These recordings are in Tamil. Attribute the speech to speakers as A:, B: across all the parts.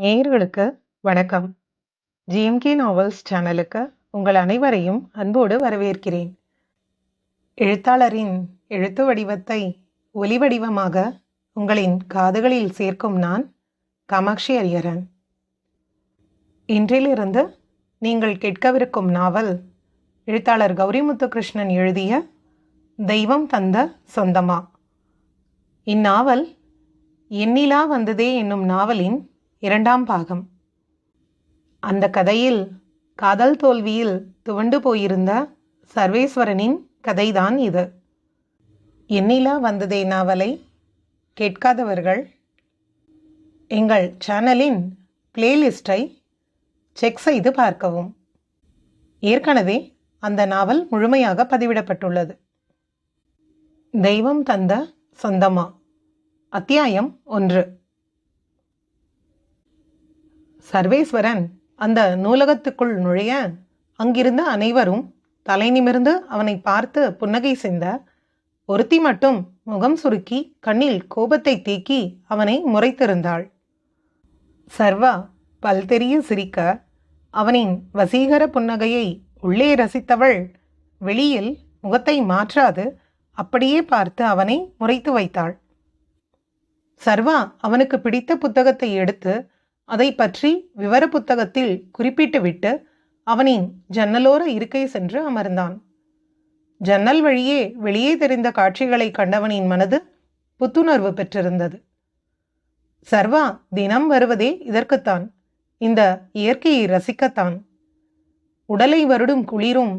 A: நேயர்களுக்கு வணக்கம். ஜிஎம்கே நாவல்ஸ் சேனலுக்கு உங்கள் அனைவரையும் அன்போடு வரவேற்கிறேன். எழுத்தாளரின் எழுத்து வடிவத்தை ஒலி வடிவமாக உங்களின் காதுகளில் சேர்க்கும் நான் காமாட்சி அரியரன். இன்றிலிருந்து நீங்கள் கேட்கவிருக்கும் நாவல் எழுத்தாளர் கௌரி முத்துகிருஷ்ணன் எழுதிய தெய்வம் தந்த சொந்தமா இந்நாவல் எண்ணிலா வந்ததே என்னும் நாவலின் இரண்டாம் பாகம். அந்த கதையில் காதல் தோல்வியில் துவண்டு போயிருந்த சர்வேஸ்வரனின் கதைதான் இது. என்னிலா வந்ததே நாவலை கேட்காதவர்கள் எங்கள் சேனலின் பிளேலிஸ்டை செக் செய்து பார்க்கவும். ஏற்கனவே அந்த நாவல் முழுமையாக பதிவிடப்பட்டுள்ளது. தெய்வம் தந்த சொந்தமா? அத்தியாயம் ஒன்று. சர்வேஸ்வரன் அந்த நூலகத்துக்குள் நுழைய அங்கிருந்த அனைவரும் தலை நிமிர்ந்து அவனை பார்த்து புன்னகை செய்த ஒருத்தி மட்டும் முகம் சுருக்கி கண்ணில் கோபத்தை தேக்கி அவனை முறைத்திருந்தாள். சர்வா பல்தெரிய சிரிக்க அவனின் வசீகர புன்னகையை உள்ளே ரசித்தவள் வெளியில் முகத்தை மாற்றாது அப்படியே பார்த்து அவனை முறைத்து வைத்தாள். சர்வா அவனுக்கு பிடித்த புத்தகத்தை எடுத்து அதை பற்றி விவர புத்தகத்தில் குறிப்பிட்டுவிட்டு அவனின் ஜன்னலோர இருக்கை சென்று அமர்ந்தான். ஜன்னல் வழியே வெளியே தெரிந்த காட்சிகளை கண்டவனின் மனது புத்துணர்வு பெற்றிருந்தது. சர்வா தினம் வருவதே இதற்குத்தான். இந்த இயற்கையை ரசிக்கத்தான். உடலை வருடும் குளிரும்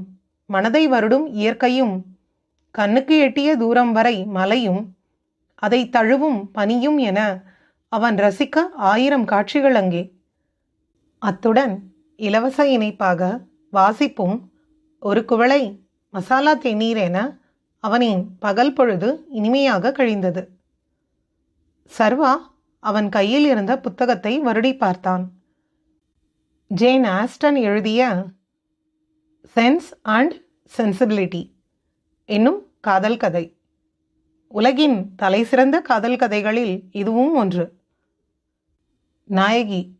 A: மனதை வருடும் இயற்கையும் கண்ணுக்கு எட்டிய தூரம் வரை மலையும் அதை தழுவும் பனியும் என அவன் ரசிக்க ஆயிரம் காட்சிகள் அங்கே. அத்துடன் இலவச இணைப்பாக வாசிப்பும் ஒரு குவளை மசாலா தேநீர் என அவனின் பகல் பொழுது இனிமையாக கழிந்தது. சர்வா அவன் கையில் இருந்த புத்தகத்தை வருடி பார்த்தான். ஜேன் ஆஸ்டன் எழுதிய சென்ஸ் அண்ட் சென்சிபிலிட்டி என்னும் காதல் கதை. உலகின் தலைசிறந்த காதல் கதைகளில் இதுவும் ஒன்று. நாயகி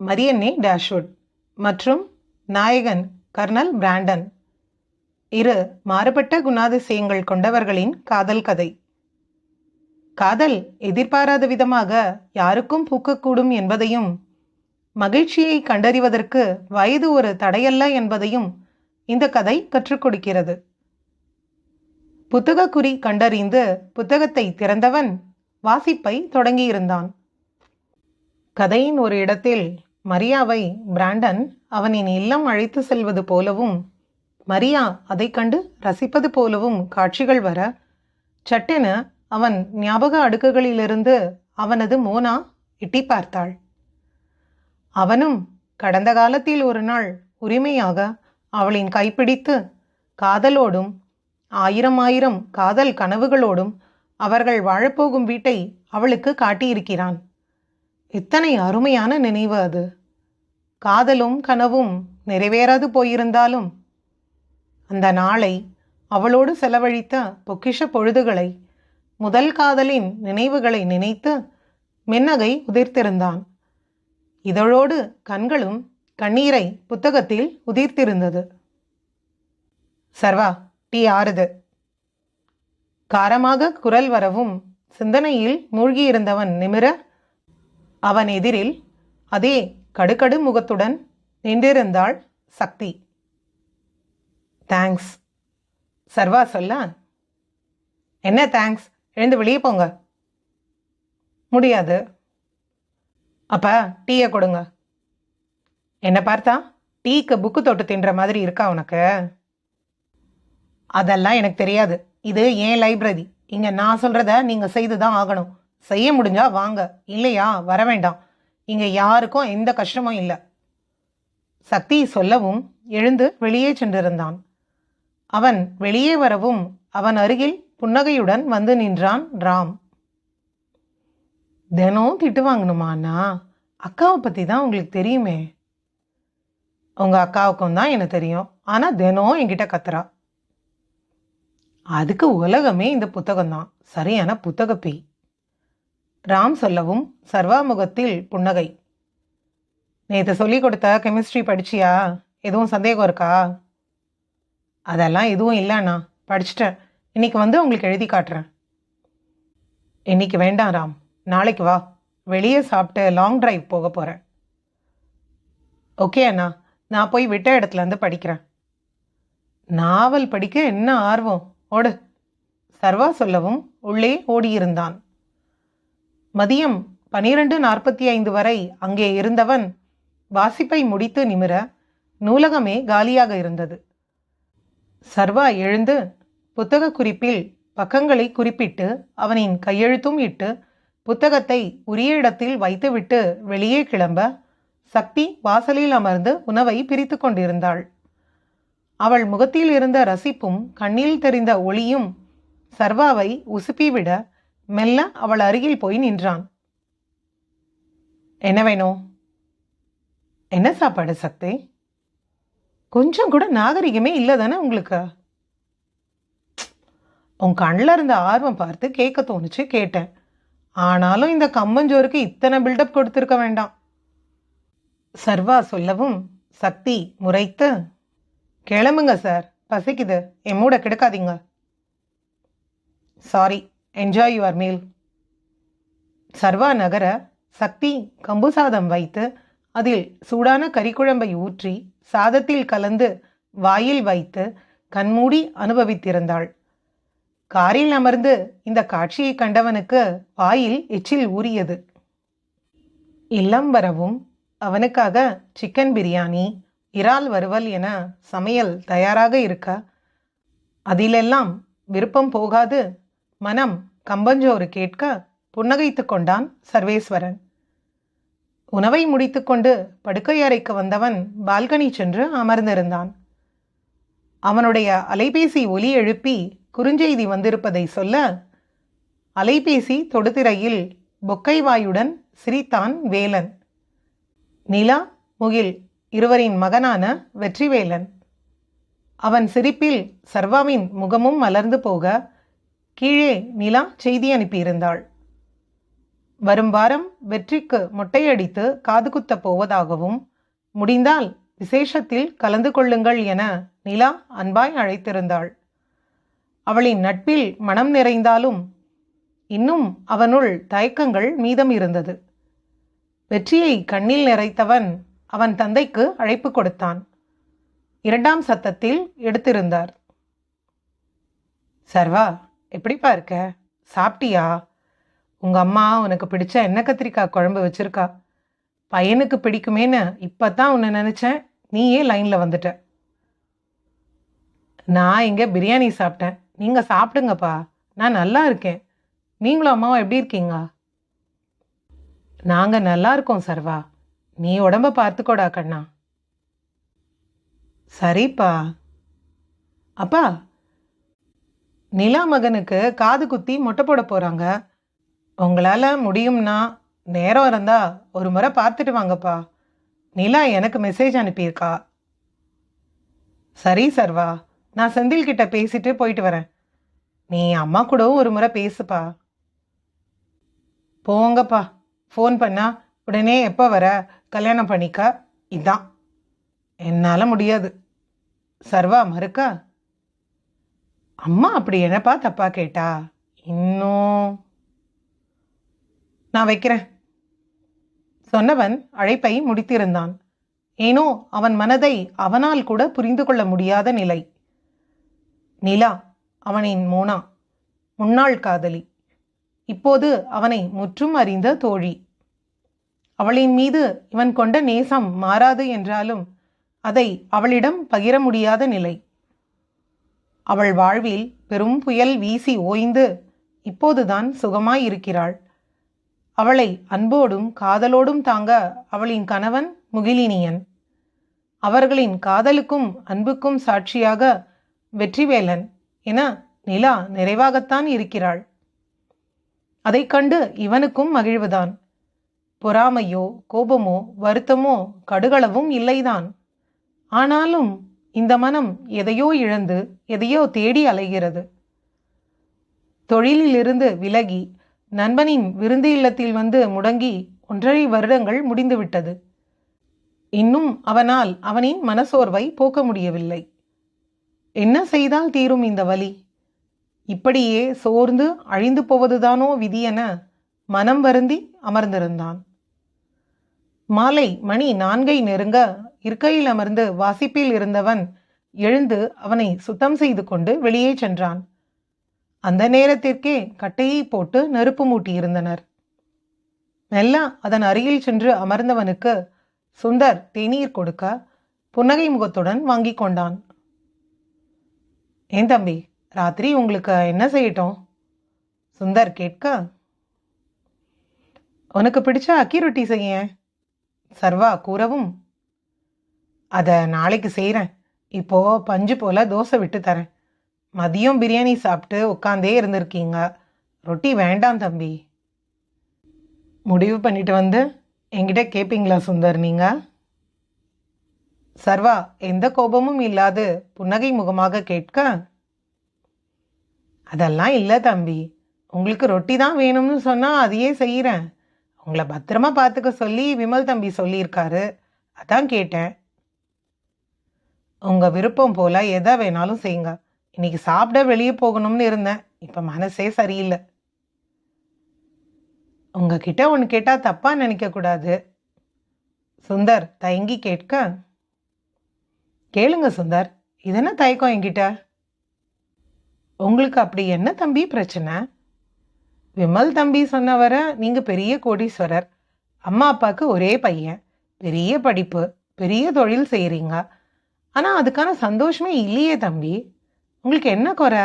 A: மரியன்னே டேஷ்வுட் மற்றும் நாயகன் கர்னல் பிராண்டன். இரு மாறுபட்ட குணாதிசயங்கள் கொண்டவர்களின் காதல் கதை. காதல் எதிர்பாராத விதமாக யாருக்கும் பூக்கக்கூடும் என்பதையும் மகிழ்ச்சியை கண்டறிவதற்கு வயது ஒரு தடையல்ல என்பதையும் இந்த கதை கற்றுக் கொடுக்கிறது. புத்தகக்குறி கண்டறிந்து புத்தகத்தை திறந்தவன் வாசிப்பை தொடங்கியிருந்தான். கதையின் ஒரு இடத்தில் மரியாவை பிராண்டன் அவனின் இல்லம் அழைத்து செல்வது போலவும் மரியா அதை கண்டு ரசிப்பது போலவும் காட்சிகள் வர சட்டென அவன் ஞாபக அடுக்குகளிலிருந்து அவனது மோனா எட்டி பார்த்தாள். அவனும் கடந்த காலத்தில் ஒரு நாள் உரிமையாக அவளின் கைப்பிடித்து காதலோடும் ஆயிரம் ஆயிரம் காதல் கனவுகளோடும் அவர்கள் வாழப்போகும் வீட்டை அவளுக்கு காட்டியிருக்கிறான். எத்தனை அருமையான நினைவு அது. காதலும் கனவும் நிறைவேறாது போயிருந்தாலும் அந்த நாளை அவளோடு செலவழித்த பொக்கிஷ பொழுதுகளை முதல் காதலின் நினைவுகளை நினைத்து மின்னகை உதிர்த்திருந்தான். இதழோடு கண்களும் கண்ணீரை புத்தகத்தில் உதிர்த்திருந்தது. சர்வா டீ ஆறுது. காரமாக குரல் வரவும் சிந்தனையில் மூழ்கியிருந்தவன் நிமிர அவன் எதிரில் அதே கடுகடு முகத்துடன் நின்றிருந்தாள் சக்தி. தேங்க்ஸ் சர்வா சொல்ல என்ன தேங்க்ஸ் எழுந்து வெளியே போங்க. முடியாது. அப்போ டீயை கொடுங்க. என்ன பார்த்தா? டீக்கு புக்கு தொட்டு தின்ற மாதிரி இருக்கா உனக்கு? அதெல்லாம் எனக்கு தெரியாது. இது ஏன் லைப்ரரி இங்கே நான் சொல்கிறத நீங்கள் செய்து தான் ஆகணும். செய்ய முடிஞ்சா வாங்க. இல்லையா? வர வேண்டாம். இங்கே யாருக்கும் எந்த கஷ்டமும் இல்லை. சக்தி சொல்லவும் எழுந்து வெளியே சென்றிருந்தான். அவன் வெளியே வரவும் அவன் அருகில் புன்னகையுடன் வந்து நின்றான் ராம். தினம் திட்டு வாங்கணுமாண்ணா அக்காவை பற்றி தான் உங்களுக்கு தெரியுமே. உங்கள் அக்காவுக்கும் தான் எனக்கு தெரியும். ஆனால் தினம் என்கிட்ட கத்துறா. அதுக்கு உலகமே இந்த புத்தகம்தான். சரியான புத்தக பேய். ராம் சொல்லவும் சர்வாமுகத்தில் புன்னகை. நேற்று சொல்லி கொடுத்த கெமிஸ்ட்ரி படிச்சியா? எதுவும் சந்தேகம் இருக்கா? அதெல்லாம் எதுவும் இல்லைண்ணா படிச்சிட்டேன். இன்னைக்கு வந்து உங்களுக்கு எழுதி காட்டுறேன். இன்னைக்கு வேண்டாம் ராம். நாளைக்கு வா. வெளியே சாப்பிட்டு லாங் டிரைவ் போக போகிறேன் ஓகே அண்ணா. நான் போய் விட்ட இடத்துலேருந்து படிக்கிறேன். நாவல் படிக்க என்ன ஆர்வம்? ஓடு. சர்வா சொல்லவும் உள்ளே ஓடியிருந்தான். மதியம் பனிரெண்டு நாற்பத்தி ஐந்து வரை அங்கே இருந்தவன் வாசிப்பை முடித்து நிமிர நூலகமே காலியாக இருந்தது. சர்வா எழுந்து புத்தக குறிப்பில் பக்கங்களை குறிப்பிட்டு அவனின் கையெழுத்தும் இட்டு புத்தகத்தை உரிய இடத்தில் வைத்துவிட்டு வெளியே கிளம்ப சக்தி வாசலில் அமர்ந்து உணவை பிரித்து கொண்டிருந்தாள். அவள் முகத்தில் இருந்த ரசிப்பும் கண்ணில் தெரிந்த ஒளியும் சர்வாவை உசுப்பிவிட மெல்ல அவள் அருகில் போய் நின்றான். என்ன வேணும் என்ன சாப்பாடு சக்தி கொஞ்சம் கூட நாகரிகமே இல்லை தானே உங்களுக்கு? உன் கண்ணில் இருந்த ஆர்வம் பார்த்து கேட்க தோணுச்சு கேட்டேன். ஆனாலும் இந்த கம்மஞ்சோருக்கு இத்தனை பில்டப் கொடுத்துருக்க வேண்டாம். சர்வா சொல்லவும் சக்தி முறைத்து கிளம்புங்க சார் பசிக்குது. என் மூட கெடுக்காதீங்க. சாரி என்ஜாய் யுவர் மீல் சர்வா நகர சக்தி கம்பு சாதம் வைத்து அதில் சூடான கறிக்குழம்பை ஊற்றி சாதத்தில் கலந்து வாயில் வைத்து கண்மூடி அனுபவித்திருந்தாள். காரில் அமர்ந்து இந்த காட்சியை கண்டவனுக்கு வாயில் எச்சில் ஊறியது. இல்லம் வரவும் அவனுக்காக சிக்கன் பிரியாணி இறால் வறுவல் என சமையல் தயாராக இருக்க அதிலெல்லாம் விருப்பம் போகாது மனம் கம்பஞ்சோறு கேட்க புன்னகைத்து கொண்டான் சர்வேஸ்வரன். உணவை முடித்துக்கொண்டு படுக்கை அறைக்கு வந்தவன் பால்கனி சென்று அமர்ந்திருந்தான். அவனுடைய அலைபேசி ஒலி எழுப்பி குறுஞ்செய்தி வந்திருப்பதை சொல்ல அலைபேசி தொடுதிரையில் பொக்கை வாயுடன் சிரித்தான் வேலன். நிலா முகில் இருவரின் மகனான வெற்றிவேலன். அவன் சிரிப்பில் சர்வாவின் முகமும் மலர்ந்து போக கீழே நிலா செய்தி அனுப்பியிருந்தாள். வரும் வாரம் வெற்றிக்கு மொட்டையடித்து காது குத்தப் போவதாகவும் முடிந்தால் விசேஷத்தில் கலந்து கொள்ளுங்கள் என நிலா அன்பாய் அழைத்திருந்தாள். அவளின் நட்பில் மனம் நிறைந்தாலும் இன்னும் அவனுள் தயக்கங்கள் மீதம் இருந்தது. வெற்றியை கண்ணில் நிறைத்தவன் அவன் தந்தைக்கு அழைப்பு கொடுத்தான். இரண்டாம் சத்தத்தில் எடுத்திருந்தார். சர்வா எப்படிப்பா இருக்க? சாப்பிட்டியா? உங்கள் அம்மா உனக்கு பிடிச்ச எண்ணெய் கத்திரிக்காய் குழம்பு வச்சுருக்கா. பையனுக்கு பிடிக்குமேன்னு இப்போ தான் உன்னை நினச்சேன். நீயே லைனில் வந்துட்ட. நான் இங்கே பிரியாணி சாப்பிட்டேன். நீங்கள் சாப்பிடுங்கப்பா. நான் நல்லா இருக்கேன். நீங்களும் அம்மாவும் எப்படி இருக்கீங்க? நாங்கள் நல்லா இருக்கோம் சர்வா. நீ உடம்ப பார்த்துக்கோடா கண்ணா. சரிப்பா. அப்பா நிலா மகனுக்கு காது குத்தி மொட்டை போட போகிறாங்க உங்களால் முடியும்னா நேரம் இருந்தா ஒரு முறை பார்த்துட்டு வாங்கப்பா. நிலா எனக்கு மெசேஜ் அனுப்பியிருக்கா. சரி சர்வா. நான் செந்தில் கிட்ட பேசிட்டு போயிட்டு வரேன். நீ அம்மா கூடவும் ஒரு முறை பேசுப்பா. போங்கப்பா. ஃபோன் பண்ணா உடனே எப்போ வர? கல்யாணம் பண்ணிக்க? இதான். என்னால் முடியாது. சர்வா மறுக்கா? அம்மா அப்படி என்னப்பா தப்பா கேட்டா? இன்னும். நான் வைக்கிறேன். சொன்னவன் அழைப்பை முடித்திருந்தான். ஏனோ அவன் மனதை அவனால் கூட புரிந்து கொள்ள முடியாத நிலை. நிலா அவனின் மோனா முன்னாள் காதலி. இப்போது அவனை முற்றும் அறிந்த தோழி. அவளின் மீது இவன் கொண்ட நேசம் மாறாது என்றாலும் அதை அவளிடம் பகிர முடியாத நிலை. அவள் வாழ்வில் பெரும் புயல் வீசி ஓய்ந்து இப்போதுதான் சுகமாய் இருக்கிறாள் அவளை அன்போடும் காதலோடும் தாங்க அவளின் கணவன் முகிலினியன். அவர்களின் காதலுக்கும் அன்புக்கும் சாட்சியாக வெற்றிவேலன் என நிலா நிறைவாகத்தான் இருக்கிறாள். அதைக் கண்டு இவனுக்கும் மகிழ்வுதான். பொறாமையோ கோபமோ வருத்தமோ கடுகளவும் இல்லைதான். ஆனாலும் இந்த மனம் எதையோ இழந்து எதையோ தேடி அலைகிறது. தொழிலிலிருந்து விலகி நண்பனின் விருந்து இல்லத்தில் வந்து முடங்கி ஒன்றரை வருடங்கள் முடிந்துவிட்டது. இன்னும் அவனால் அவனின் மனசோர்வை போக்க முடியவில்லை. என்ன செய்தால் தீரும் இந்த வலி? இப்படியே சோர்ந்து அழிந்து போவதுதானோ விதி என மனம் வருந்தி அமர்ந்திருந்தான். மாலை மணி நான்கை நெருங்க இருக்கையில் அமர்ந்து வாசிப்பில் இருந்தவன் எழுந்து அவனை சுத்தம் செய்து கொண்டு வெளியே சென்றான். அந்த நேரத்திற்கே கட்டையை போட்டு நெருப்பு மூட்டியிருந்தனர். மெல்ல அதன் அருகில் சென்று அமர்ந்தவனுக்கு சுந்தர் தேநீர் கொடுக்க. புன்னகை முகத்துடன் வாங்கி கொண்டான். ஏன் தம்பி ராத்திரி உங்களுக்கு என்ன செய்யட்டும்? சுந்தர் கேட்க. உனக்கு பிடிச்ச அக்கி ரொட்டி செய்ய சர்வா கூறவும். அதை நாளைக்கு செய்கிறேன் இப்போது பஞ்சு போல் தோசை விட்டு தரேன். மதியம் பிரியாணி சாப்பிட்டு உட்காந்தே இருந்திருக்கீங்க. ரொட்டி வேண்டாம் தம்பி. முடிவு பண்ணிட்டு வந்து என்கிட்ட கேட்பீங்களா சுந்தர் நீங்கள் சர்வா எந்த கோபமும் இல்லாது புன்னகை முகமாக கேட்க. அதெல்லாம் இல்லை தம்பி. உங்களுக்கு ரொட்டி தான் வேணும்னு சொன்னால் அதையே செய்கிறேன் உங்களை பத்திரமா பார்த்துக்க சொல்லி விமல் தம்பி சொல்லியிருக்காரு. அதான் கேட்டேன். உங்கள் விருப்பம் போல் எதை வேணாலும் செய்யுங்க. இன்னைக்கு சாப்பிட வெளியே போகணும்னு இருந்தேன். இப்போ மனசே சரியில்லை. உங்ககிட்ட ஒன்று கேட்டால் தப்பாக நினைக்கக்கூடாது சுந்தர் தயங்கி கேட்க. கேளுங்க சுந்தர் இதென்ன தயக்கம் என்கிட்ட? உங்களுக்கு அப்படி என்ன தம்பி பிரச்சனை? விமல் தம்பி சொன்னவரை நீங்கள் பெரிய கோடீஸ்வரர். அம்மா அப்பாவுக்கு ஒரே பையன். பெரிய படிப்பு பெரிய தொழில் செய்கிறீங்க ஆனால் அதுக்கான சந்தோஷமே இல்லையே தம்பி. உங்களுக்கு என்ன குறை?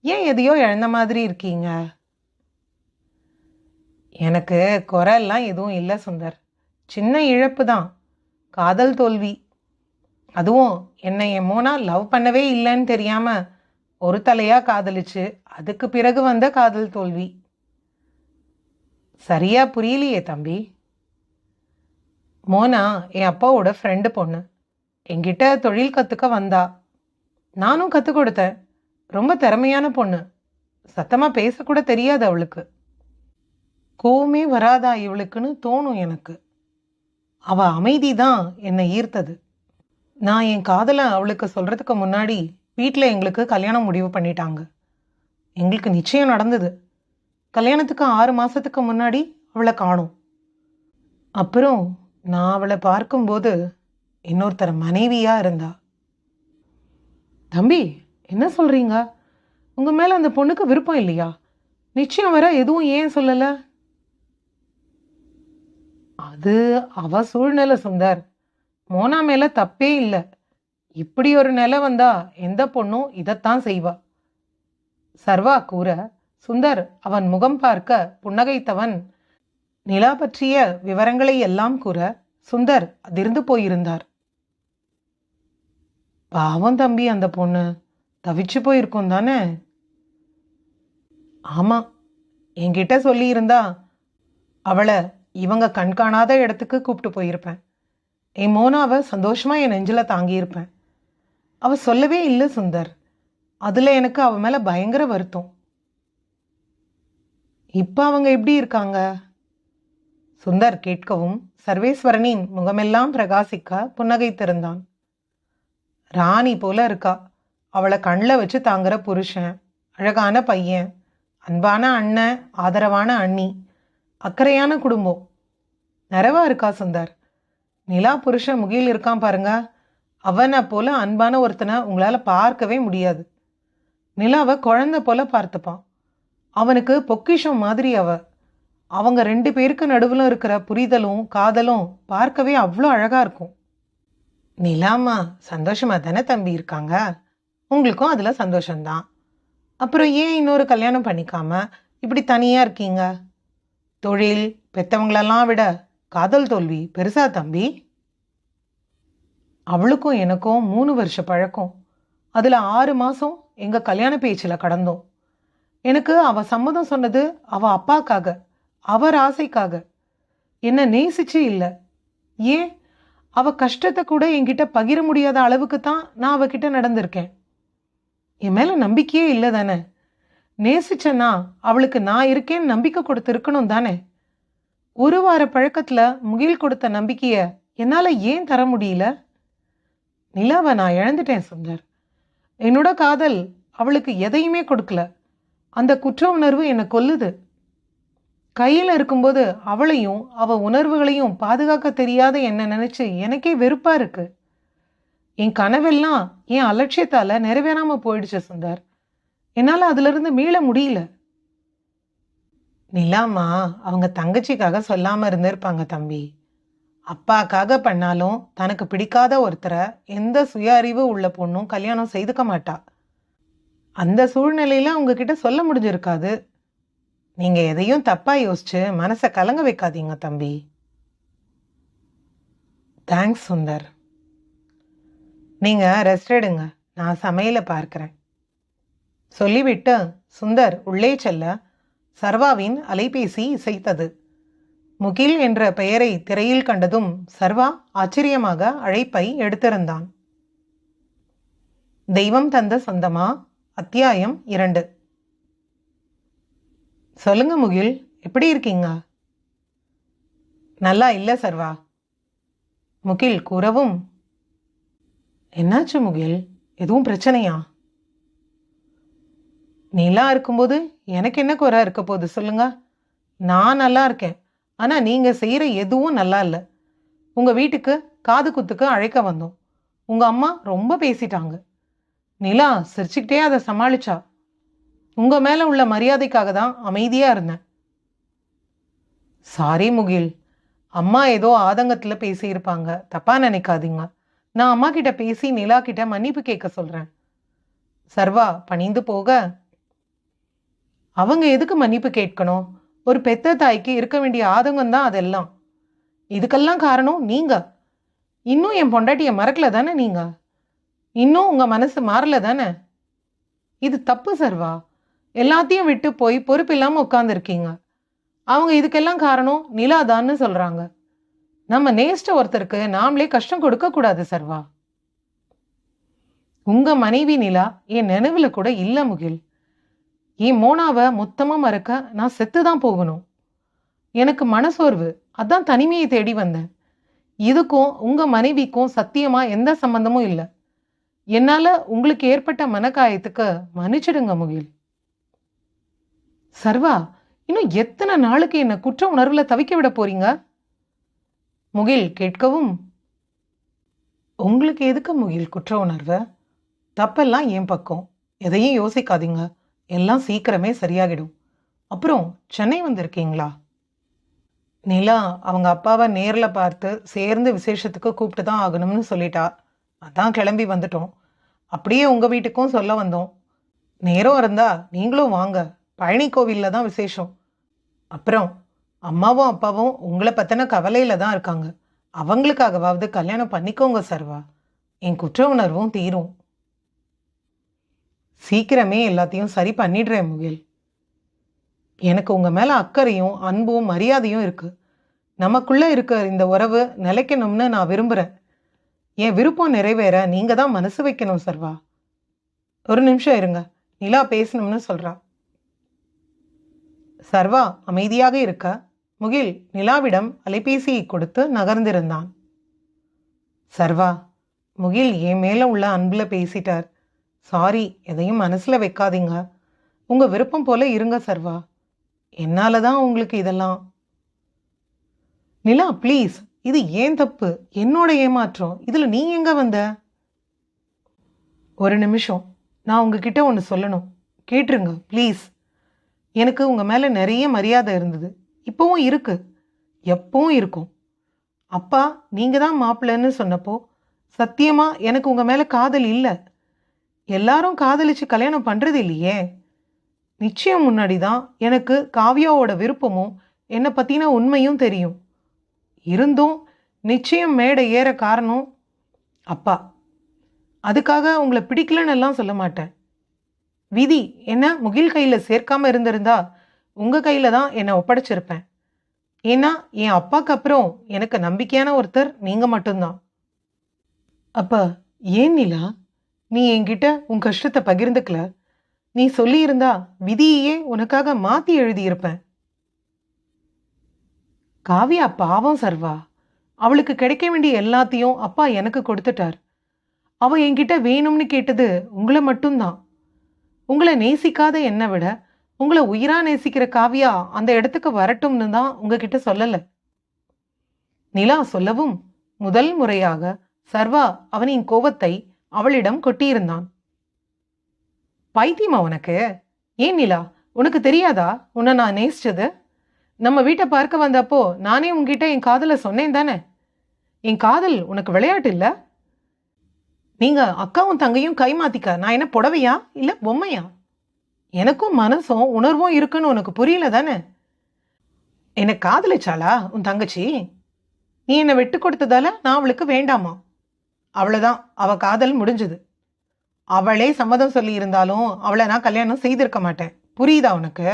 A: ஏன் எதையோ இழந்த மாதிரி இருக்கீங்க? எனக்கு குறையெல்லாம் எதுவும் இல்லை சுந்தர். சின்ன இழப்பு தான். காதல் தோல்வி. அதுவும் என்னை என் மோனா லவ் பண்ணவே இல்லைன்னு தெரியாமல் ஒரு தலையாக காதலிச்சு அதுக்கு பிறகு வந்த காதல் தோல்வி. சரியாக புரியலையே தம்பி. மோனா என் அப்பாவோட ஃப்ரெண்டு பொண்ணு. என்கிட்ட தொழில் கற்றுக்க வந்தா. நானும் கற்றுக் கொடுத்தேன். ரொம்ப திறமையான பொண்ணு. சத்தமாக பேசக்கூட தெரியாது அவளுக்கு. கோவமே வராதா இவளுக்குன்னு தோணும் எனக்கு. அவள் அமைதி தான் என்னை ஈர்த்தது. நான் என் காதலை அவளுக்கு சொல்கிறதுக்கு முன்னாடி வீட்டில் எங்களுக்கு கல்யாணம் முடிவு பண்ணிட்டாங்க. எங்களுக்கு நிச்சயம் நடந்தது. கல்யாணத்துக்கு ஆறு மாதத்துக்கு முன்னாடி அவளை காணும். அப்புறம் நான் அவளை பார்க்கும்போது இன்னொருத்தர் மனைவியாக இருந்தா? தம்பி என்ன சொல்கிறீங்க உங்கள் மேலே அந்த பொண்ணுக்கு விருப்பம் இல்லையா? நிச்சயம் வர எதுவும் ஏன் சொல்லலை? அது அவ சூழ்நிலை சுந்தர். மோனா மேல தப்பே இல்லை. இப்படி ஒரு நிலை வந்தா எந்த பொண்ணும் இதைத்தான் செய்வா. சர்வா கூற சுந்தர் அவன் முகம் பார்க்க புன்னகைத்தவன். நிலா பற்றிய விவரங்களை எல்லாம் கூற சுந்தர் அதிர்ந்து போயிருந்தார். பாவம் தம்பி அந்த பொண்ணு. தவிச்சு போயிருக்கோம் தானே? ஆமாம் என்கிட்ட சொல்லியிருந்தா அவளை இவங்க கண்காணாத இடத்துக்கு கூப்பிட்டு போயிருப்பேன். என் மோனாவை சந்தோஷமாக என் நெஞ்சில் தாங்கியிருப்பேன். அவள் சொல்லவே இல்லை சுந்தர். அதில் எனக்கு அவள் மேலே பயங்கர வருத்தம். இப்போ அவங்க எப்படி இருக்காங்க? சுந்தர் கேட்கவும் சர்வேஸ்வரனின் முகமெல்லாம் பிரகாசிக்க புன்னகைத்திருந்தான். ராணி போல இருக்கா. அவளை கண்ணில் வச்சு தாங்குற புருஷன் அழகான பையன் அன்பான அண்ணன் ஆதரவான அண்ணி அக்கறையான குடும்பம். நிறவா இருக்கா சுந்தர். நிலா புருஷன் முகில் இருக்கான் பாருங்க. அவனை போல அன்பான ஒருத்தனை உங்களால் பார்க்கவே முடியாது. நிலாவை குழந்தை போல பார்த்துப்பான். அவனுக்கு பொக்கிஷம் மாதிரி அவ. அவங்க ரெண்டு பேருக்கு நடுவில் இருக்கிற புரிதலும் காதலும் பார்க்கவே அவ்வளோ அழகாக இருக்கும். நிலாமா சந்தோஷமாக தானே தம்பி இருக்காங்க? உங்களுக்கும் அதில் சந்தோஷம்தான். அப்புறம் ஏன் இன்னொரு கல்யாணம் பண்ணிக்காம இப்படி தனியாக இருக்கீங்க? தொழில் பெத்தவங்களெல்லாம் விட காதல் தோல்வி பெருசா தம்பி. அவளுக்கும் எனக்கும் மூணு வருஷ பழக்கம். அதில் ஆறு மாதம் எங்கள் கல்யாண பேச்சில் கடந்தோம். எனக்கு அவள் சம்மதம் சொன்னது அவள் அப்பாக்காக அவர் ஆசைக்காக. என்னை நேசிச்சு இல்லை. ஏன் அவள் கஷ்டத்தை கூட என்கிட்ட பகிர முடியாத அளவுக்கு தான் நான் அவகிட்ட நடந்திருக்கேன். என் மேலே நம்பிக்கையே இல்லை தானே? நேசிச்சேன்னா அவளுக்கு நான் இருக்கேன்னு நம்பிக்கை கொடுத்துருக்கணும் தானே? ஒரு வார பழக்கத்தில் முகில் கொடுத்த நம்பிக்கையை என்னால் ஏன் தர முடியல? நிலாவை நான் இழந்துட்டேன் சுந்தர். என்னோட காதல் அவளுக்கு எதையுமே கொடுக்கல. அந்த குற்ற உணர்வு என்னை கொல்லுது. கையில் இருக்கும்போது அவளையும் அவ உணர்வுகளையும் பாதுகாக்க தெரியாத என்ன நினைச்சு எனக்கே வெறுப்பா இருக்கு. என் கனவெல்லாம் என் அலட்சியத்தால நிறைவேறாம போயிடுச்சு சுந்தர். என்னால் அதுலேருந்து மீள முடியல. நிலாமா அவங்க தங்கச்சிக்காக சொல்லாம இருந்திருப்பாங்க தம்பி. அப்பாக்காக பண்ணாலும் தனக்கு பிடிக்காத ஒருத்தரை எந்த சுய அறிவு உள்ள பொண்ணும் கல்யாணம் செய்துக்க மாட்டா. அந்த சூழ்நிலையில உங்ககிட்ட சொல்ல முடிஞ்சிருக்காது. நீங்க எதையும் தப்பா யோசிச்சு மனசை கலங்க வைக்காதீங்க தம்பி. தேங்க்ஸ் சுந்தர். நீங்க ரெஸ்ட் எடுங்க. நான் சமையலை பார்க்கிறேன். சொல்லிவிட்டு சுந்தர் உள்ளே செல்ல சர்வாவின் அலைபேசி இசைத்தது. முகில் என்ற பெயரை திரையில் கண்டதும் சர்வா ஆச்சரியமாக அழைப்பை எடுத்திருந்தான். தெய்வம் தந்த சொந்தமா? அத்தியாயம் இரண்டு. சொல்லுங்க முகில் எப்படி இருக்கீங்க? நல்லா இல்லை சர்வா. முகில் கூறவும். என்னாச்சு முகில்? எதுவும் பிரச்சனையா? நிலா இருக்கும்போது எனக்கு என்ன குறை இருக்க போகுது சொல்லுங்க. நான் நல்லா இருக்கேன். ஆனால் நீங்கள் செய்கிற எதுவும் நல்லா இல்லை. உங்கள் வீட்டுக்கு காது குத்துக்கு அழைக்க வந்தோம். உங்கள் அம்மா ரொம்ப பேசிட்டாங்க. நிலா சிரிச்சுக்கிட்டே அதை சமாளிச்சா. உங்கள் மேலே உள்ள மரியாதைக்காக தான் அமைதியாக இருந்தேன். சாரி முகில். அம்மா ஏதோ ஆதங்கத்தில் பேசியிருப்பாங்க. தப்பாக நினைக்காதீங்க. நான் அம்மா கிட்ட பேசி நிலா கிட்ட மன்னிப்பு கேட்க சொல்கிறேன் சர்வா பணிந்து போக. அவங்க எதுக்கு மன்னிப்பு கேட்கணும்? ஒரு பெத்த தாய்க்கு இருக்க வேண்டிய ஆதங்கம் தான் அதெல்லாம். இதுக்கெல்லாம் காரணம் நீங்க. இன்னும் என் பொண்டாட்டிய மறக்கல தானே நீங்க? இன்னும் உங்க மனசு மாறல தானே? இது தப்பு சர்வா. எல்லாத்தையும் விட்டு போய் பொறுப்பு இல்லாமல் உட்காந்துருக்கீங்க அவங்க இதுக்கெல்லாம் காரணம் நிலாதான்னு சொல்கிறாங்க நம்ம நேஸ்ட ஒருத்தருக்கு நாமளே கஷ்டம் கொடுக்கக்கூடாது சர்வா. உங்க மனைவி நிலா என் நினைவில் கூட இல்லை முகில். என் மோனாவை மொத்தமாக மறக்க நான் செத்து தான் போகணும். எனக்கு மனசோர்வு. அதான் தனிமையை தேடி வந்தேன். இதுக்கும் உங்கள் மனைவிக்கும் சத்தியமாக எந்த சம்பந்தமும் இல்லை. என்னால் உங்களுக்கு ஏற்பட்ட மனக்காயத்துக்கு மன்னிச்சிடுங்க முகில். சர்வா இன்னும் எத்தனை நாளுக்கு என்னை குற்ற உணர்வில் தவிக்க விட போறீங்க? முகில் கேட்கவும் உங்களுக்கு எதுக்கு முகில் குற்ற உணர்வு? தப்பெல்லாம் என் பக்கம். எதையும் யோசிக்காதீங்க. எல்லாம் சீக்கிரமே சரியாகிடும். அப்புறம் சென்னை வந்திருக்கீங்களா? நிலா அவங்க அப்பாவை நேரில் பார்த்து சேர்ந்து விசேஷத்துக்கு கூப்பிட்டு தான் ஆகணும்னு சொல்லிட்டா. அதான் கிளம்பி வந்துட்டோம். அப்படியே உங்கள் வீட்டுக்கும் சொல்ல வந்தோம். நேரம் இருந்தா நீங்களும் வாங்க. பழனி கோவிலில் தான் விசேஷம். அப்புறம் அம்மாவும் அப்பாவும் உங்களை பற்றின கவலையில் தான் இருக்காங்க. அவங்களுக்காகவாவது கல்யாணம் பண்ணிக்கோங்க சர்வா. என் குற்ற உணர்வும் தீரும். சீக்கிரமே எல்லாத்தையும் சரி பண்ணிடுறேன் முகில். எனக்கு உங்கள் மேலே அக்கறையும் அன்பும் மரியாதையும் இருக்குது நமக்குள்ளே இருக்க இந்த உறவு நிலைக்கணும்னு நான் விரும்புகிறேன் என் விருப்பம் நிறைவேற நீங்கள் தான் மனசு வைக்கணும் சர்வா. ஒரு நிமிஷம் இருங்க. நிலா பேசணும்னு சொல்கிறா சர்வா அமைதியாக இருக்க முகில் நிலாவிடம் அலைபேசியை கொடுத்து நகர்ந்திருந்தான். சர்வா முகில் என் மேலே உள்ள அன்பில் பேசிட்டார். சாரி எதையும் மனசில் வைக்காதீங்க. உங்கள் விருப்பம் போல இருங்க சர்வா. என்னால் தான் உங்களுக்கு இதெல்லாம். நிலா ப்ளீஸ் இது ஏன் தப்பு? என்னோட ஏமாற்றம். இதில் நீ எங்கே வந்த? ஒரு நிமிஷம். நான் உங்ககிட்ட ஒன்று சொல்லணும். கேட்டுருங்க ப்ளீஸ் எனக்கு உங்கள் மேலே நிறைய மரியாதை இருந்தது. இப்போவும் இருக்கு. எப்பவும் இருக்கும். அப்பா நீங்கள் தான் மாப்பிள்ளன்னு சொன்னப்போ சத்தியமாக எனக்கு உங்கள் மேலே காதல் இல்லை. எல்லாரும் காதலிச்சு கல்யாணம் பண்ணுறது இல்லையே. நிச்சயம் முன்னாடி தான் எனக்கு காவ்யாவோட விருப்பமும் என்னை பற்றின உண்மையும் தெரியும். இருந்தும் நிச்சயம் மேடை ஏற காரணம் அப்பா. அதுக்காக உங்களை பிடிக்கலன்னு எல்லாம் சொல்ல மாட்டேன். விதி என்ன? முகில் கையில் சேர்க்காம இருந்திருந்தா உங்கள் கையில் தான் என்னை ஒப்படைச்சிருப்பேன். ஏன்னா என் அப்பாக்கு அப்புறம் எனக்கு நம்பிக்கையான ஒருத்தர் நீங்கள் மட்டும்தான். அப்ப ஏன் நிலா? நீ என்கிட்ட உன் கஷ்டத்தை பகிர்ந்துக்கல. நீ சொல்லியிருந்தா விதியையே உனக்காக மாற்றி எழுதியிருப்பேன். காவியா பாவம் சர்வா. அவளுக்கு கிடைக்க வேண்டிய எல்லாத்தையும் அப்பா எனக்கு கொடுத்துட்டார். அவள் என்கிட்ட வேணும்னு கேட்டது உங்களை மட்டும்தான். உங்களை நேசிக்காத என்னை விட உங்களை உயிரா நேசிக்கிற காவியா அந்த இடத்துக்கு வரட்டும்னு தான் உங்ககிட்ட சொல்லல. நிலா சொல்லவும் முதல் முறையாக சர்வா அவனின் கோபத்தை அவளிடம் கொட்டியிருந்தான். பைத்தியமா உனக்கு? ஏன் நிலா? உனக்கு தெரியாதா? உன்னை நான் நேசிச்சது? நம்ம வீட்டை பார்க்க வந்தப்போ நானே உன்கிட்ட என் காதலை சொன்னேன் தானே? என் காதல் உனக்கு விளையாட்டு இல்லை? நீங்கள் அக்காவும் தங்கையும் கை மாத்திக்க. நான் என்ன புடவையா? இல்லை பொம்மையா? எனக்கும் மனசும் உணர்வும் இருக்குன்னு உனக்கு புரியல தானே? என்னை காதலிச்சாளா உன் தங்கச்சி? நீ என்னை விட்டு கொடுத்ததால நான் அவளுக்கு வேண்டாமா? அவ்வளோதான் அவள் காதல் முடிஞ்சது. அவளே சம்மதம் சொல்லியிருந்தாலும் அவளை நான் கல்யாணம் செய்திருக்க மாட்டேன். புரியுதா உனக்கு?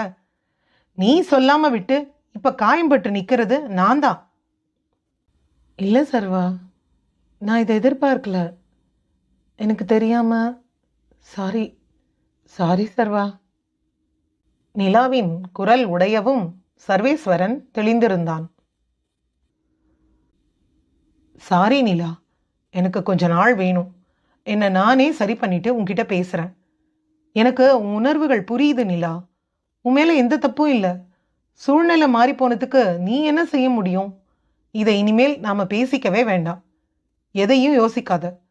A: நீ சொல்லாமல் விட்டு இப்போ காயம்பட்டு நிற்கிறது நான் தான் இல்லை சர்வா நான் இதை எதிர்பார்க்கல. எனக்கு தெரியாமல் சாரி சாரி சர்வா. நிலாவின் குரல் உடையவும் சர்வேஸ்வரன் தெளிந்திருந்தான். சாரி நிலா எனக்கு கொஞ்ச நாள் வேணும். என்னை நானே சரி பண்ணிட்டு உன்கிட்ட பேசுகிறேன் எனக்கு உன் உணர்வுகள் புரியுது நிலா. உன் மேலே எந்த தப்பும் இல்லை. சூழ்நிலை மாறி போனதுக்கு நீ என்ன செய்ய முடியும்? இதை இனிமேல் நாம் பேசிக்கவே வேண்டாம். எதையும் யோசிக்காத.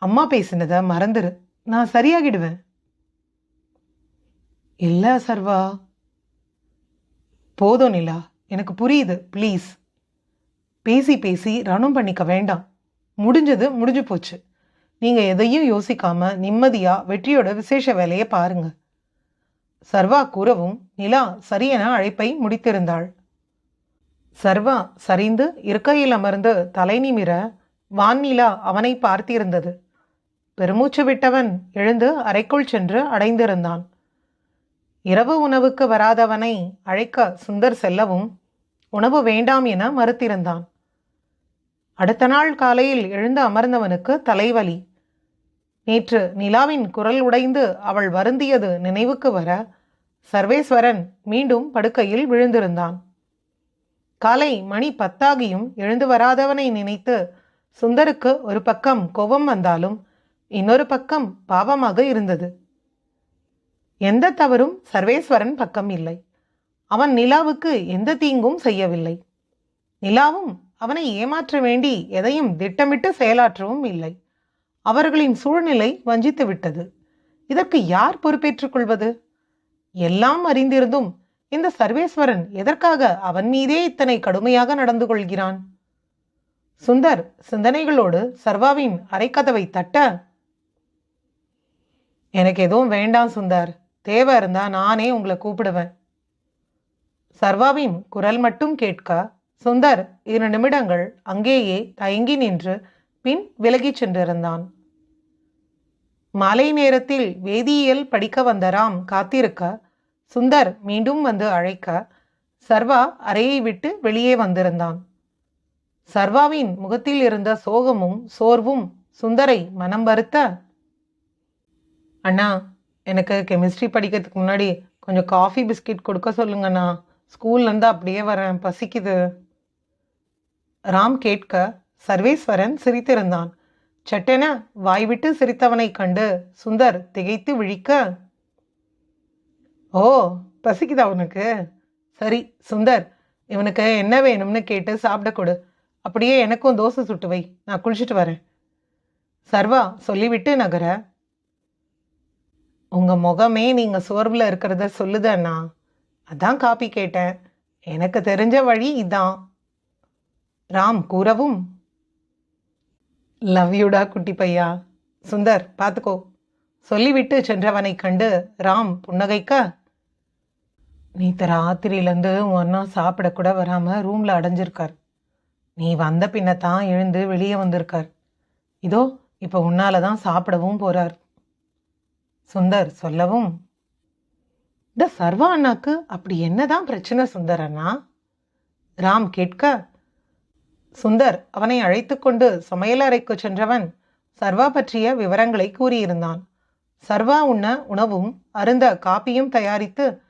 A: அம்மா பேசினதை மறந்துரு. நான் சரியாகிடுவேன். இல்லை சர்வா. போதும் நிலா. எனக்கு புரியுது. ப்ளீஸ் பேசி பேசி ரணம் பண்ணிக்க வேண்டாம். முடிஞ்சது முடிஞ்சு போச்சு. நீங்கள் எதையும் யோசிக்காம நிம்மதியாக வெற்றியோட விசேஷ வேலையை பாருங்க. சர்வா கூறவும் நிலா சரியென அழைப்பை முடித்திருந்தாள். சர்வா சரிந்து இருக்கையில் அமர்ந்து தலை நிமிர வான்நிலா அவனை பார்த்திருந்தது. பெருமூச்சு விட்டவன் எழுந்து அறைக்குள் சென்று அடைந்திருந்தான். இரவு உணவுக்கு வராதவனை அழைக்க சுந்தர் செல்லவும் உணவு வேண்டாம் என மறுத்திருந்தான். அடுத்த நாள் காலையில் எழுந்து அமர்ந்தவனுக்கு தலைவலி. நேற்று நிலாவின் குரல் உடைந்து அவள் வருந்தியது நினைவுக்கு வர சர்வேஸ்வரன் மீண்டும் படுக்கையில் விழுந்திருந்தான். காலை மணி பத்தாகியும் எழுந்து வராதவனை நினைத்து சுந்தருக்கு ஒரு பக்கம் கோபம் வந்தாலும் இன்னொரு பக்கம் பாவமாக இருந்தது. எந்த தவறும் சர்வேஸ்வரன் பக்கம் இல்லை. அவன் நிலாவுக்கு எந்த தீங்கும் செய்யவில்லை. நிலாவும் அவனை ஏமாற்ற வேண்டி எதையும் திட்டமிட்டு செயலாற்றவும் இல்லை. அவர்களின் சூழ்நிலை வஞ்சித்து விட்டது. இதற்கு யார் பொறுப்பேற்றுக் கொள்வது? எல்லாம் அறிந்திருந்தும் இந்த சர்வேஸ்வரன் எதற்காக அவன் மீதே இத்தனை கடுமையாக நடந்து கொள்கிறான்? சுந்தர் சிந்தனைகளோடு சர்வாவின் அரைக்கதவை தட்ட எனக்கு எதுவும் வேண்டாம் சுந்தர். தேவை இருந்தா நானே உங்களை கூப்பிடுவேன். சர்வாவின் குரல் மட்டும் கேட்க சுந்தர் இரு நிமிடங்கள் அங்கேயே தயங்கி நின்று பின் விலகிச் சென்றிருந்தான். மாலை நேரத்தில் வேதியியல் படிக்க வந்த ராம் காத்திருக்க சுந்தர் மீண்டும் வந்து அழைக்க சர்வா அறையை விட்டு வெளியே வந்திருந்தான். சர்வாவின் முகத்தில் இருந்த சோகமும் சோர்வும் சுந்தரை மனம் வருத்த அண்ணா எனக்கு கெமிஸ்ட்ரி படிக்கிறதுக்கு முன்னாடி கொஞ்சம் காஃபி பிஸ்கெட் கொடுக்க சொல்லுங்கண்ணா. ஸ்கூல்லேருந்து அப்படியே வரேன் பசிக்குது. ராம் கேட்க சர்வேஸ்வரன் சிரித்திருந்தான். சட்டென வாய்விட்டு சிரித்தவனை கண்டு சுந்தர் திகைத்து விழிக்க ஓ பசிக்குதா உனக்கு? சரி சுந்தர் இவனுக்கு என்ன வேணும்னு கேட்டு சாப்பிட கொடு. அப்படியே எனக்கும் தோசை சுட்டு வை. நான் குளிச்சுட்டு வரேன். சர்வா சொல்லிவிட்டு நகர உங்கள் முகமே நீங்கள் சோர்வில் இருக்கிறத சொல்லுதண்ணா. அதான் காப்பி கேட்டேன். எனக்கு தெரிஞ்ச வழி இதான். ராம் கூறவும். லவ் யூடா குட்டி பையா. சுந்தர் பார்த்துக்கோ சொல்லிவிட்டு சென்றவனை கண்டு ராம் புன்னகைக்க நேற்று ராத்திரியிலேருந்து உன் சாப்பிடக்கூட வராமல் ரூமில் அடைஞ்சிருக்கார். நீ வந்த பின்ன தான் எழுந்து வெளியே வந்திருக்கார். இதோ இப்போ உன்னால தான் சாப்பிடவும் போகிறார் சுந்தர் சொல்லவும் இந்த சர்வா அண்ணாக்கு அப்படி என்னதான் பிரச்சனை சுந்தர் அண்ணா? ராம் கேட்க சுந்தர் அவனை அழைத்துக்கொண்டு சமையலறைக்கு சென்றவன் சர்வா பற்றிய விவரங்களை கூறியிருந்தான். சர்வா உண்ண உணவும் அருந்த காப்பியும் தயாரித்து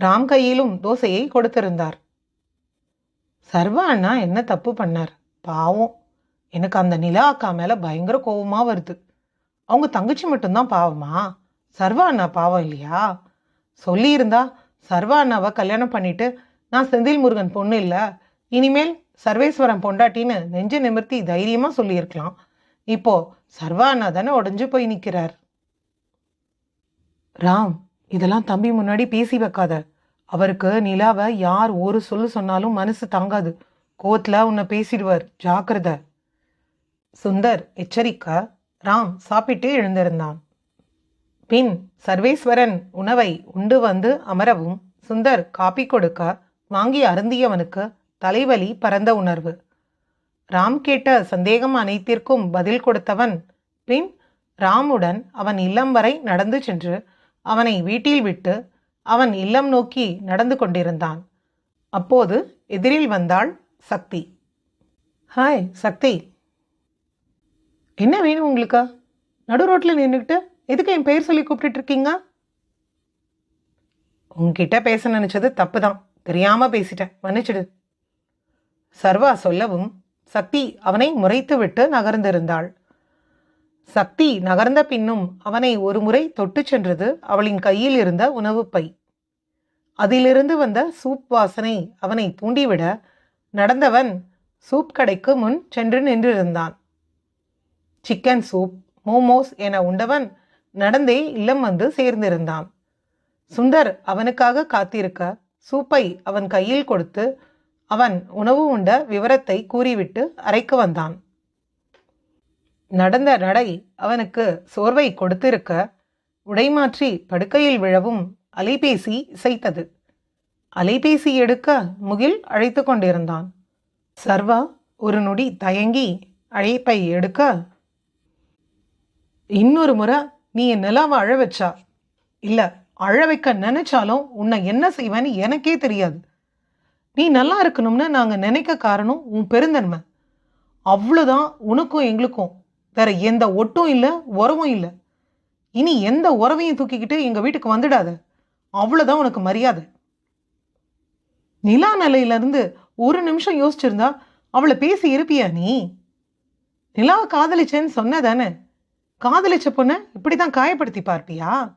A: ராம் கையிலும் தோசையை கொடுத்திருந்தார். சர்வா அண்ணா என்ன தப்பு பண்ணார்? பாவம். எனக்கு அந்த நிலா அக்கா மேலே பயங்கர கோபமாக வருது. அவங்க தங்கச்சி மட்டும்தான் பாவமா? சர்வா அண்ணா பாவம் இல்லையா? சொல்லியிருந்தா சர்வா அண்ணாவை கல்யாணம் பண்ணிட்டு நான் செந்தில் முருகன் பொண்ணு இல்லை. இனிமேல் சர்வேஸ்வரன் பொண்டாட்டின்னு நெஞ்ச நிமிர்த்தி தைரியமாக சொல்லியிருக்கலாம். இப்போ சர்வா அண்ணா தானே உடஞ்சு போய் நிற்கிறார் ராம் இதெல்லாம் தம்பி முன்னாடி பேசி வைக்காத. அவருக்கு நிலாவை யார் ஒரு சொல்லு சொன்னாலும் மனசு தாங்காது. கோத்தில் உன்னை பேசிடுவார். ஜாக்கிரதை. சுந்தர் எச்சரிக்கை. ராம் சாப்பிட்டு எழுந்திருந்தான். பின் சர்வேஸ்வரன் உணவை உண்டு வந்து அமரவும் சுந்தர் காப்பி கொடுக்க வாங்கி அருந்தியவனுக்கு தலைவலி பரந்த உணர்வு. ராம் கேட்ட சந்தேகம் அனைத்திற்கும் பதில் கொடுத்தவன் பின் ராமுடன் அவன் இல்லம் வரை நடந்து சென்று அவனை வீட்டில் விட்டு அவன் இல்லம் நோக்கி நடந்து கொண்டிருந்தான். அப்போது எதிரில் வந்தாள் சக்தி. ஹாய் சக்தி என்ன வேணும் உங்களுக்கு? நடு ரோட்டில் நின்றுக்கிட்டு எதுக்கு என் பெயர் சொல்லி கூப்பிட்டுட்ருக்கீங்க இருக்கீங்க? பேச நினைச்சது தப்பு தான் தெரியாமல் பேசிட்டேன். மன்னிச்சிடு. சர்வா சொல்லவும் சக்தி அவனை முறைத்து விட்டு நகர்ந்திருந்தாள். சக்தி நகர்ந்த பின்னும் அவனை ஒரு முறை தொட்டுச் சென்றது அவளின் கையில் இருந்த உணவு பை. அதிலிருந்து வந்த சூப் வாசனை அவனை தூண்டிவிட நடந்தவன் சூப் கடைக்கு முன் சென்று நின்றிருந்தான். சிக்கன் சூப் மோமோஸ் என உண்டவன் நடந்தே இல்லம் வந்து சேர்ந்திருந்தான். சுந்தர் அவனுக்காக காத்திருக்க சூப்பை அவன் கையில் கொடுத்து அவன் உணவு உண்ட விவரத்தை கூறிவிட்டு அறைக்கு வந்தான். நடந்த நடை அவனுக்கு சோர்வை கொடுத்திருக்க உடைமாற்றி படுக்கையில் விழவும் அலைபேசி இசைத்தது. அலைபேசி எடுக்க முகில் அழைத்து கொண்டிருந்தான். சர்வா ஒரு நொடி தயங்கி அழைப்பை எடுக்க இன்னொரு முறை நீ என் நிலாவை அழ வச்சா? இல்லை அழ வைக்க நினைச்சாலும் உன்னை என்ன செய்வேன்னு எனக்கே தெரியாது. நீ நல்லா இருக்கணும்னு நாங்கள் நினைக்க காரணம் உன் பெருந்தன்மை. அவ்வளோதான் உனக்கும் எங்களுக்கும். வேற எந்த ஒட்டும் இல்லை உறவும் இல்லை. இனி எந்த உறவையும் தூக்கிக்கிட்டு எங்கள் வீட்டுக்கு வந்துடாத. அவ்வளோதான் உனக்கு மரியாதை. நிலா நிலையிலேருந்து ஒரு நிமிஷம் யோசிச்சிருந்தா அவளை பேசி இருப்பியா நீ? நிலாவை காதலிச்சேன்னு சொன்னதானே காதலிச்ச பொண்ணை இப்படிதான் காயப்படுத்தி பார்ப்பியா?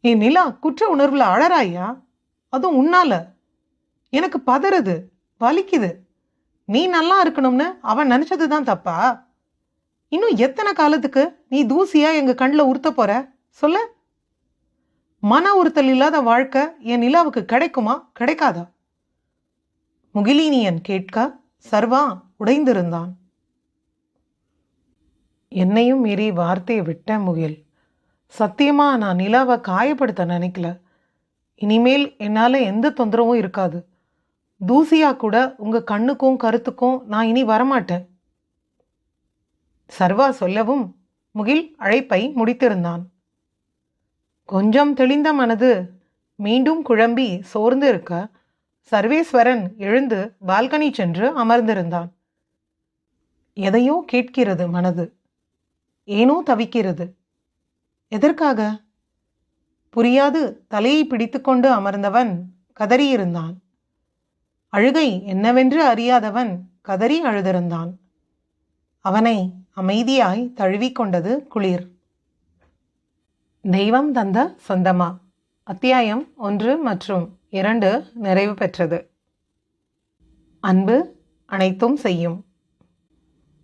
A: என் நிலா குற்ற உணர்வுல அழறாயா? அதுவும் உன்னால. எனக்கு பதறுது வலிக்குது. நீ நல்லா இருக்கணும்னு அவன் நினைச்சது தான் தப்பா? இன்னும் எத்தனை காலத்துக்கு நீ தூசியா எங்க கண்ணில் உறுத்த போற? சொல்ல. மன உறுத்தல் இல்லாத வாழ்க்கை என் நிலாவுக்கு கிடைக்குமா? கிடைக்காதா? முகிலினியன் கேட்க சர்வா உடைந்திருந்தான். என்னையும் மீறி வார்த்தையை விட்ட முகில். சத்தியமாக நான் நிலாவை காயப்படுத்த நினைக்கல. இனிமேல் என்னால் எந்த தொந்தரவும் இருக்காது. தூசியாக கூட உங்கள் கண்ணுக்கும் கருத்துக்கும் நான் இனி வரமாட்டேன். சர்வா சொல்லவும் முகில் அழைப்பை முடித்திருந்தான். கொஞ்சம் தெளிந்த மனது மீண்டும் குழம்பி சோர்ந்து இருக்க சர்வேஸ்வரன் எழுந்து பால்கனி சென்று அமர்ந்திருந்தான். எதையோ கேட்கிறது மனது. ஏனோ தவிக்கிறது. எதற்காக? புரியாது தலையை பிடித்துக்கொண்டு அமர்ந்தவன் கதறியிருந்தான் அழுகை என்னவென்று அறியாதவன் கதறி அழுதிருந்தான். அவனை அமைதியாய் தழுவிக்கொண்டது குளிர். தெய்வம் தந்த சொந்தமா? அத்தியாயம் ஒன்று மற்றும் இரண்டு நிறைவு பெற்றது. அன்பு அனைத்தும் செய்யும்.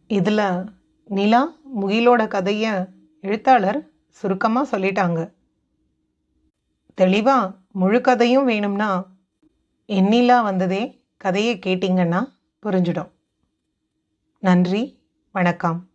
A: இதில் நிலா முகிலோட கதையை எழுத்தாளர் சுருக்கமாக சொல்லிட்டாங்க. தெளிவாக முழு கதையும் வேணும்னா எண்ணிலா வந்ததே கதையை கேட்டிங்கன்னா புரிஞ்சிடும். நன்றி வணக்கம்.